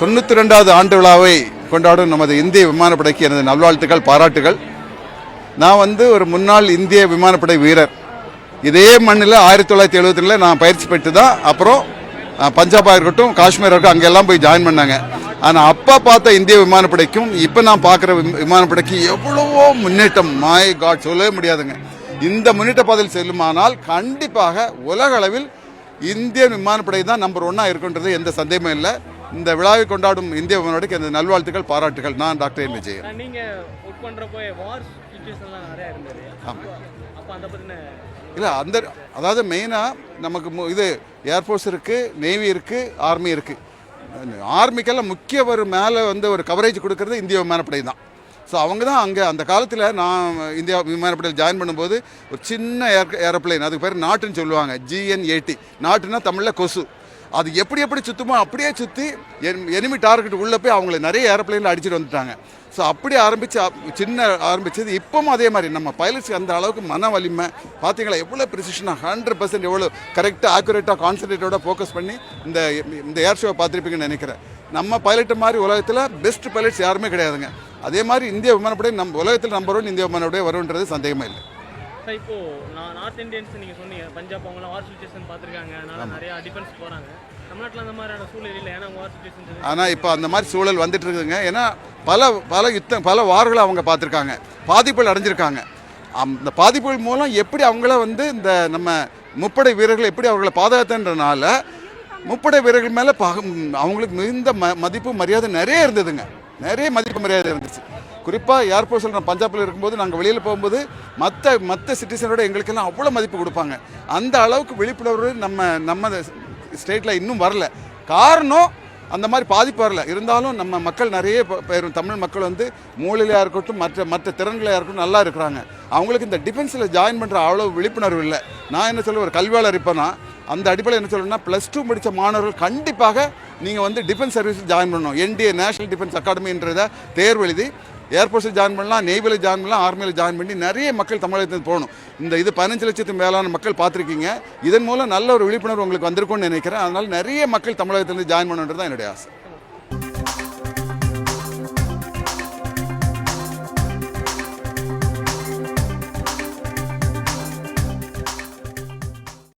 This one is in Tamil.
தொண்ணூற்றி ரெண்டாவது ஆண்டு விழாவை கொண்டாடும் நமது இந்திய விமானப்படைக்கு எனது நல்வாழ்த்துக்கள் பாராட்டுகள் நான் வந்து ஒரு முன்னாள் இந்திய விமானப்படை வீரர். இதே மண்ணில் ஆயிரத்தி தொள்ளாயிரத்தி எழுபத்தில நான் பயிற்சி பெற்று தான் அப்புறம் பஞ்சாபாக இருக்கட்டும் காஷ்மீர் இருக்கட்டும் அங்கெல்லாம் போய் ஜாயின் பண்ணாங்க. ஆனால் அப்பா பார்த்த இந்திய விமானப்படைக்கும் இப்போ நான் பார்க்குற விமானப்படைக்கு எவ்வளவோ முன்னேற்றம். மாய் காட் சொல்லவே முடியாதுங்க. இந்த முன்னேற்ற பாதையில் செல்லுமானால் கண்டிப்பாக உலக அளவில் இந்திய விமானப்படை தான் நம்பர் ஒன்னாக இருக்குன்றது எந்த சந்தேகமும் இல்லை. இந்த விழாவை கொண்டாடும் இந்திய விமானப்படைக்கு எனது நல்வாழ்த்துக்கள் பாராட்டுகள் நான் டாக்டர் என் விஜயன். இல்லை அந்த அதாவது மெயினாக நமக்கு இது ஏர்ஃபோர்ஸ் இருக்குது நேவி இருக்குது ஆர்மி இருக்குது ஆர்மிக்கெல்லாம் முக்கிய ஒரு மேலே வந்து ஒரு கவரேஜ் கொடுக்கறது இந்திய விமானப்படை தான். ஸோ அவங்க தான் அங்கே அந்த காலத்தில் நான் இந்தியா விமானப்படையில் ஜாயின் பண்ணும்போது ஒரு சின்ன ஏர் ஏரோப்ளேன் அதுக்கு பேர் நாட்டுன்னு சொல்லுவாங்க ஜிஎன் எயிட்டி நாட்டுன்னா தமிழில் கொசு. அது எப்படி எப்படி சுற்றுமோ அப்படியே சுற்றி எனிமி டார்கெட் உள்ளே போய் அவங்கள நிறைய ஏரோப்ளைனில் அடிச்சுட்டு வந்துட்டாங்க. ஸோ அப்படி ஆரம்பித்து சின்ன ஆரம்பித்தது இப்பவும் அதே மாதிரி நம்ம பைலட்ஸ் அந்த அளவுக்கு மன வலிமை பார்த்தீங்களா எவ்வளோ ப்ரிசிஷனாக ஹண்ட்ரட் பர்சன்ட் எவ்வளோ கரெக்டாக ஆக்குரேட்டாக கான்சன்ட்ரேட்டோட ஃபோக்கஸ் பண்ணி இந்த இந்த ஏர் ஷோவை பார்த்துருப்பீங்கன்னு நினைக்கிறேன். நம்ம பைலட்டு மாதிரி உலகத்தில் பெஸ்ட் பைலட்ஸ் யாருமே கிடையாதுங்க. அதே மாதிரி இந்திய விமானப்படை நம்ம உலகத்தில் நம்பர் ஒன் இந்திய விமானப்படை வரும்ன்றது சந்தேகமே இல்லை. சார் இப்போ நான் நார்த் இந்தியன்ஸ் நீங்க சொன்னீங்க பஞ்சாப் அவங்களாம் வார் சுச்சுவேஷன் பார்த்துருக்காங்க. அதனால நிறைய டிஃபென்ஸ் போறாங்க. தமிழ்நாட்டில் அந்த மாதிரியான சூழல் இல்லை. ஏன்னா வார் சுச்சுவேஷன் ஆனால் இப்போ அந்த மாதிரி சூழல் வந்துட்டு இருக்குதுங்க. ஏன்னா பல பல யுத்தம் பல வார்களை அவங்க பார்த்துருக்காங்க. பாதிப்புகள் அடைஞ்சிருக்காங்க. அந்த பாதிப்புகள் மூலம் எப்படி அவங்கள வந்து இந்த நம்ம முப்படை வீரர்கள் எப்படி அவர்களை பாதுகாத்தன்றனால முப்படை வீரர்கள் மேலே அவங்களுக்கு மிகுந்த ம மதிப்பு மரியாதை நிறைய இருந்ததுங்க. நிறைய மதிப்பு மரியாதை இருந்துச்சு. குறிப்பாக ஏர்போர்ட்ஸில் நான் பஞ்சாபில் இருக்கும்போது நாங்கள் வெளியில் போகும்போது மற்ற மற்ற சிட்டிசனோட எங்களுக்கெல்லாம் அவ்வளோ மதிப்பு கொடுப்பாங்க. அந்த அளவுக்கு விழிப்புணர்வு நம்ம நம்ம ஸ்டேட்டில் இன்னும் வரல. காரணம் அந்த மாதிரி பாதிப்பு வரல. இருந்தாலும் நம்ம மக்கள் நிறைய பேரும் தமிழ் மக்கள் வந்து மூலையிலையாக இருக்கட்டும் மற்ற மற்ற திறன்களாக இருக்கட்டும் நல்லா இருக்கிறாங்க. அவங்களுக்கு இந்த டிஃபென்ஸில் ஜாயின் பண்ணுற அவ்வளோ விழிப்புணர்வு இல்லை. நான் என்ன சொல்ல ஒரு கல்வியாளர் இருப்பேன்னா அந்த அடிப்படையில் என்ன சொல்லணும்னா ப்ளஸ் டூ முடித்த மாணவர்கள் கண்டிப்பாக நீங்கள் வந்து டிஃபென்ஸ் சர்வீஸில் ஜாயின் பண்ணணும். என்டிஏ நேஷனல் டிஃபென்ஸ் அகாடமின்றத தேர்வு எழுதி ஏர்ஃபோர்ஸில் ஜாயின் பண்ணலாம் நேவியில் ஜாயின் பண்ணலாம் ஆர்மியில் ஜாயின் பண்ணி நிறைய மக்கள் தமிழகத்துக்கு போகணும். இந்த இது பதினஞ்சு லட்சத்துக்கு மேலான மக்கள் பார்த்துருக்கீங்க. இதன் மூலம் நல்ல ஒரு விழிப்புணர்வு உங்களுக்கு வந்திருக்கும்னு நினைக்கிறேன். அதனால் நிறைய மக்கள் தமிழகத்திலேருந்து ஜாயின் பண்ணுன்றது தான் என்னுடைய ஆசை.